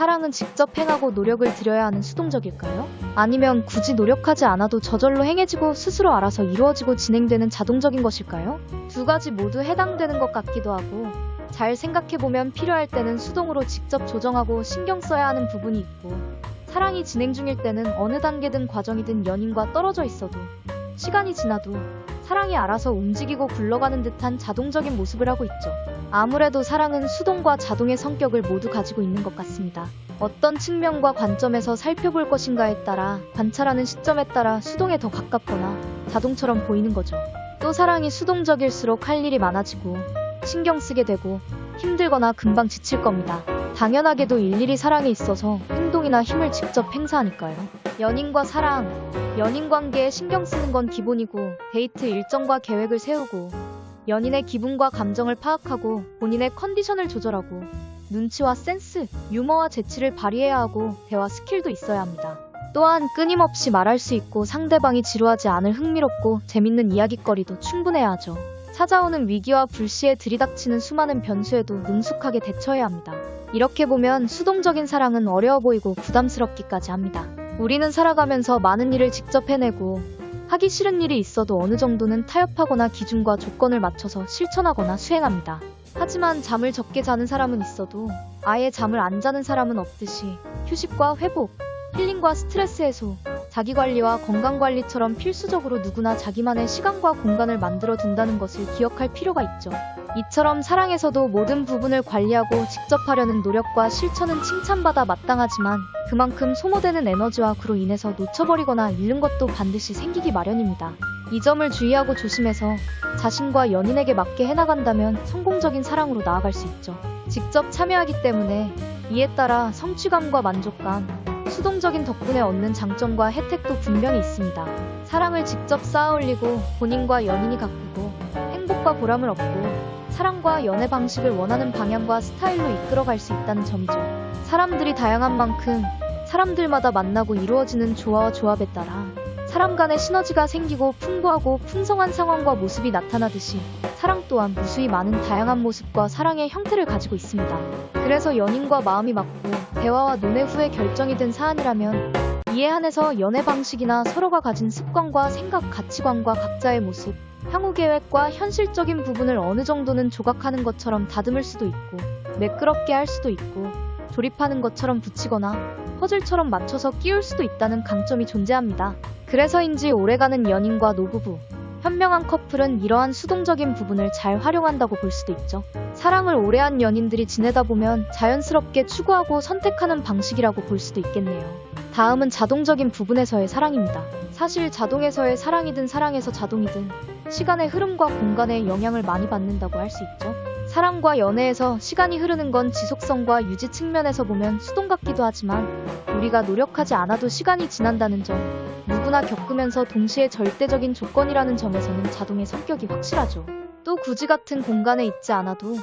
사랑은 직접 행하고 노력을 들여야 하는 수동적일까요? 아니면 굳이 노력하지 않아도 저절로 행해지고 스스로 알아서 이루어지고 진행되는 자동적인 것일까요? 두 가지 모두 해당되는 것 같기도 하고 잘 생각해보면 필요할 때는 수동으로 직접 조정하고 신경 써야 하는 부분이 있고 사랑이 진행 중일 때는 어느 단계든 과정이든 연인과 떨어져 있어도 시간이 지나도 사랑이 알아서 움직이고 굴러가는 듯한 자동적인 모습을 하고 있죠. 아무래도 사랑은 수동과 자동의 성격을 모두 가지고 있는 것 같습니다. 어떤 측면과 관점에서 살펴볼 것인가에 따라 관찰하는 시점에 따라 수동에 더 가깝거나 자동처럼 보이는 거죠. 또 사랑이 수동적일수록 할 일이 많아지고 신경 쓰게 되고 힘들거나 금방 지칠 겁니다. 당연하게도 일일이 사랑에 있어서 행동이나 힘을 직접 행사하니까요. 연인과 사랑, 연인 관계에 신경 쓰는 건 기본이고 데이트 일정과 계획을 세우고 연인의 기분과 감정을 파악하고 본인의 컨디션을 조절하고 눈치와 센스, 유머와 재치를 발휘해야 하고 대화 스킬도 있어야 합니다. 또한 끊임없이 말할 수 있고 상대방이 지루하지 않을 흥미롭고 재밌는 이야기거리도 충분해야 하죠. 찾아오는 위기와 불시에 들이닥치는 수많은 변수에도 능숙하게 대처해야 합니다. 이렇게 보면 수동적인 사랑은 어려워 보이고 부담스럽기까지 합니다. 우리는 살아가면서 많은 일을 직접 해내고 하기 싫은 일이 있어도 어느 정도는 타협하거나 기준과 조건을 맞춰서 실천하거나 수행합니다. 하지만 잠을 적게 자는 사람은 있어도 아예 잠을 안 자는 사람은 없듯이 휴식과 회복, 힐링과 스트레스 해소, 자기 관리와 건강 관리처럼 필수적으로 누구나 자기만의 시간과 공간을 만들어 둔다는 것을 기억할 필요가 있죠. 이처럼 사랑에서도 모든 부분을 관리하고 직접 하려는 노력과 실천은 칭찬받아 마땅하지만 그만큼 소모되는 에너지와 그로 인해서 놓쳐버리거나 잃는 것도 반드시 생기기 마련입니다. 이 점을 주의하고 조심해서 자신과 연인에게 맞게 해나간다면 성공적인 사랑으로 나아갈 수 있죠. 직접 참여하기 때문에 이에 따라 성취감과 만족감, 수동적인 덕분에 얻는 장점과 혜택도 분명히 있습니다. 사랑을 직접 쌓아 올리고 본인과 연인이 가꾸고 행복과 보람을 얻고 사랑과 연애 방식을 원하는 방향과 스타일로 이끌어갈 수 있다는 점이죠. 사람들이 다양한 만큼 사람들마다 만나고 이루어지는 조화와 조합에 따라 사람 간의 시너지가 생기고 풍부하고 풍성한 상황과 모습이 나타나듯이 사랑 또한 무수히 많은 다양한 모습과 사랑의 형태를 가지고 있습니다. 그래서 연인과 마음이 맞고 대화와 논의 후에 결정이 된 사안이라면 이에 한해서 연애 방식이나 서로가 가진 습관과 생각, 가치관과 각자의 모습, 향후 계획과 현실적인 부분을 어느 정도는 조각하는 것처럼 다듬을 수도 있고 매끄럽게 할 수도 있고 조립하는 것처럼 붙이거나 퍼즐처럼 맞춰서 끼울 수도 있다는 강점이 존재합니다. 그래서인지 오래가는 연인과 노부부, 현명한 커플은 이러한 수동적인 부분을 잘 활용한다고 볼 수도 있죠. 사랑을 오래한 연인들이 지내다 보면 자연스럽게 추구하고 선택하는 방식이라고 볼 수도 있겠네요. 다음은 자동적인 부분에서의 사랑입니다. 사실 자동에서의 사랑이든 사랑에서 자동이든 시간의 흐름과 공간에 영향을 많이 받는다고 할 수 있죠. 사랑과 연애에서 시간이 흐르는 건 지속성과 유지 측면에서 보면 수동 같기도 하지만 우리가 노력하지 않아도 시간이 지난다는 점, 누구나 겪으면서 동시에 절대적인 조건이라는 점에서는 자동의 성격이 확실하죠. 또 굳이 같은 공간에 있지 않아도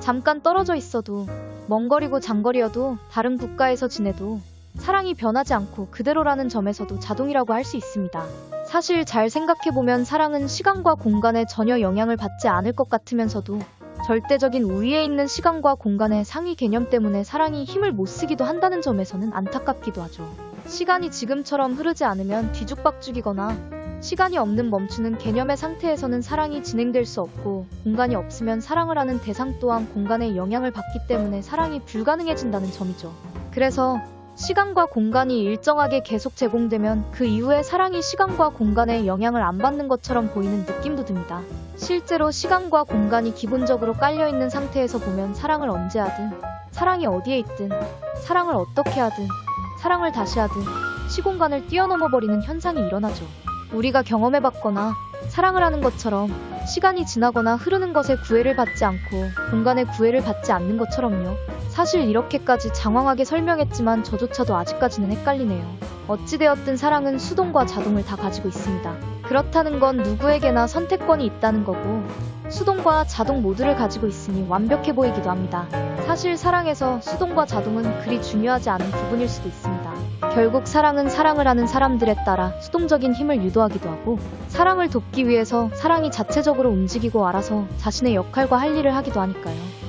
잠깐 떨어져 있어도 먼 거리고 장거리여도 다른 국가에서 지내도 사랑이 변하지 않고 그대로라는 점에서도 자동이라고 할 수 있습니다. 사실 잘 생각해보면 사랑은 시간과 공간에 전혀 영향을 받지 않을 것 같으면서도 절대적인 우위에 있는 시간과 공간의 상위 개념 때문에 사랑이 힘을 못 쓰기도 한다는 점에서는 안타깝기도 하죠. 시간이 지금처럼 흐르지 않으면 뒤죽박죽이거나 시간이 없는 멈추는 개념의 상태에서는 사랑이 진행될 수 없고 공간이 없으면 사랑을 하는 대상 또한 공간에 영향을 받기 때문에 사랑이 불가능해진다는 점이죠. 그래서 시간과 공간이 일정하게 계속 제공되면 그 이후에 사랑이 시간과 공간에 영향을 안 받는 것처럼 보이는 느낌도 듭니다. 실제로 시간과 공간이 기본적으로 깔려 있는 상태에서 보면 사랑을 언제 하든, 사랑이 어디에 있든, 사랑을 어떻게 하든, 사랑을 다시 하든, 시공간을 뛰어넘어 버리는 현상이 일어나죠. 우리가 경험해봤거나 사랑을 하는 것처럼 시간이 지나거나 흐르는 것에 구애를 받지 않고 공간에 구애를 받지 않는 것처럼요. 사실 이렇게까지 장황하게 설명했지만 저조차도 아직까지는 헷갈리네요. 어찌되었든 사랑은 수동과 자동을 다 가지고 있습니다. 그렇다는 건 누구에게나 선택권이 있다는 거고 수동과 자동 모두를 가지고 있으니 완벽해 보이기도 합니다. 사실 사랑에서 수동과 자동은 그리 중요하지 않은 부분일 수도 있습니다. 결국 사랑은 사랑을 하는 사람들에 따라 수동적인 힘을 유도하기도 하고 사랑을 돕기 위해서 사랑이 자체적으로 움직이고 알아서 자신의 역할과 할 일을 하기도 하니까요.